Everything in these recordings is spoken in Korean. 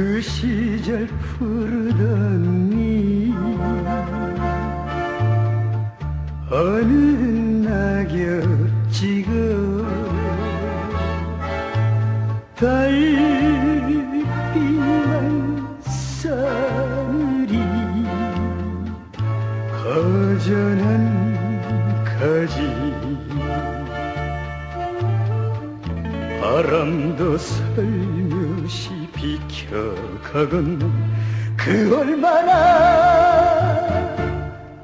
그 시절 푸르던 니 어느 낙엽 찍어 달빛만 싸늘이 허전한 가지. 바람도 살며시 비켜가건 그 얼마나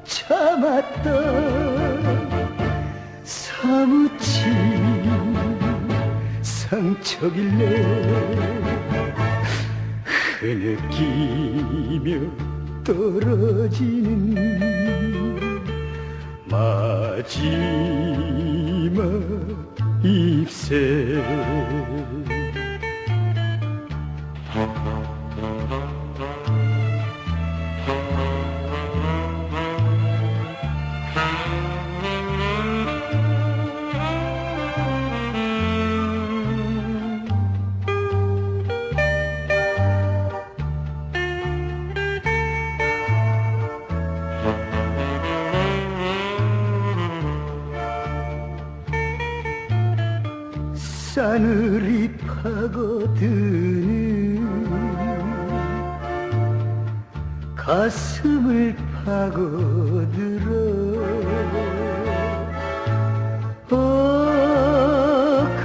참았던 사무친 상처길래 흐느끼며 떨어지는 마지막 잎새 싸늘이 파고드는 가슴을 파고들어.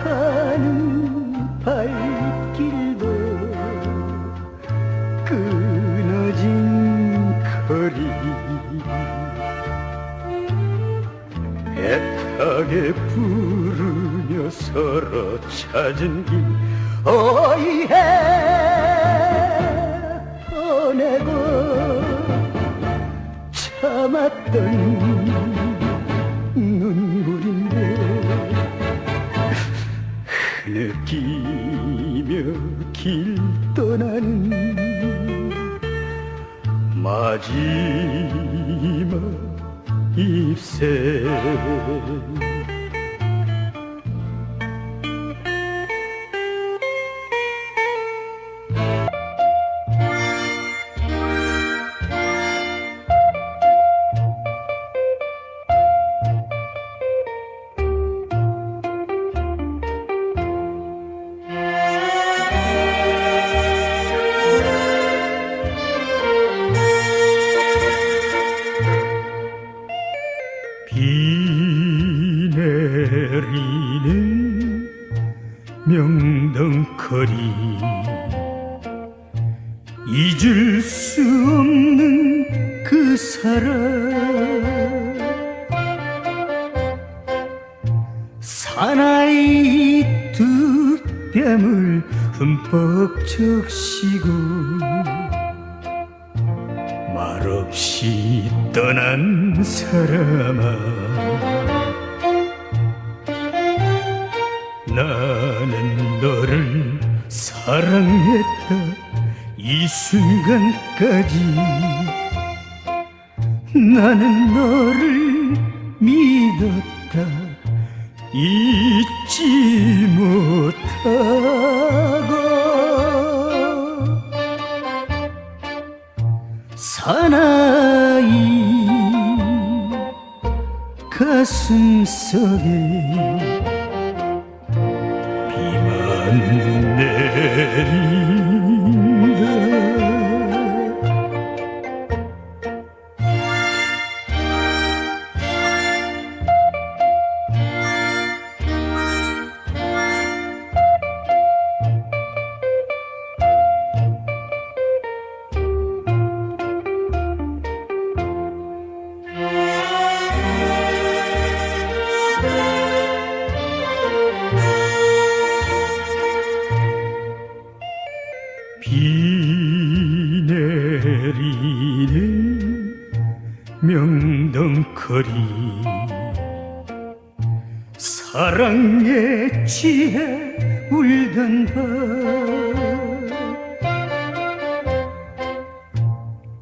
가는 발길도 끊어진 거리. 애타게 부르 며 서로 찾은 길 어이해 보내고 참았던 눈물인데 흐느끼며 길 떠나는 마지막 잎새 잊을 수 없는 그 사람 사나이 두 뺨을 흠뻑 적시고 말없이 떠난 사람아. 나는 너를 사랑했다 이 순간까지 나는 너를 믿었다 잊지 못하고. 사나이 가슴 속에 비만 내린 거리. 사랑에 취해 울던 밤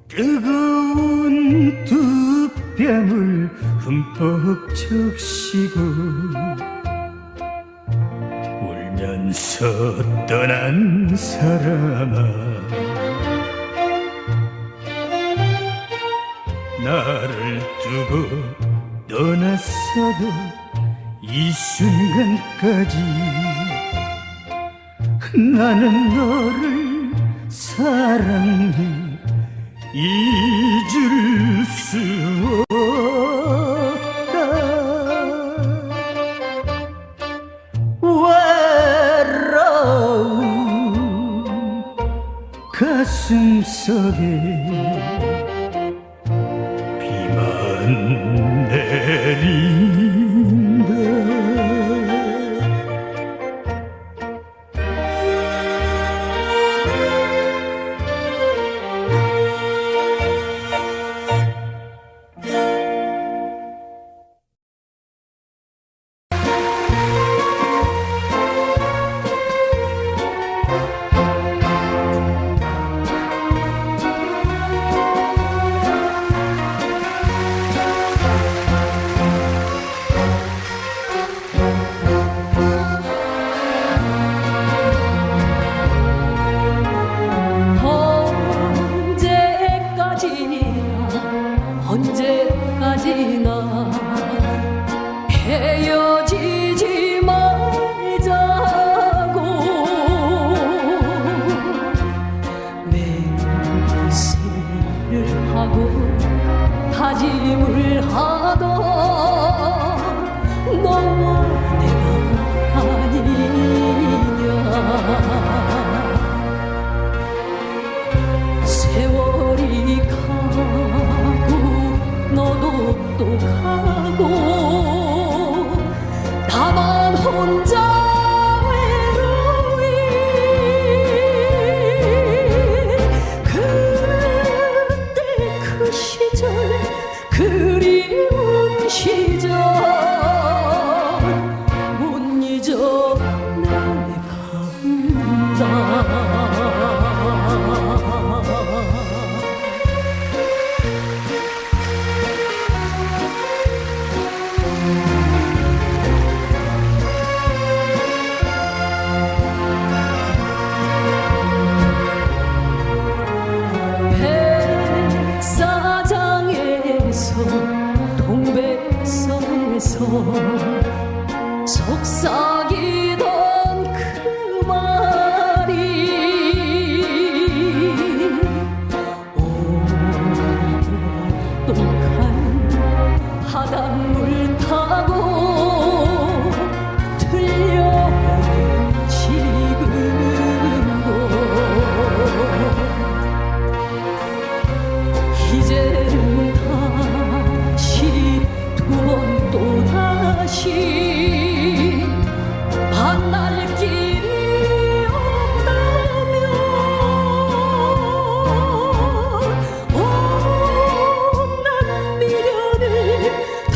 뜨거운 두 뺨을 흠뻑 적시고 울면서 떠난 사람아. 나를 두고 떠났어도 이 순간까지 나는 너를 사랑해 잊을 수 없다. 외로운 가슴 속에 내린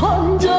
혼자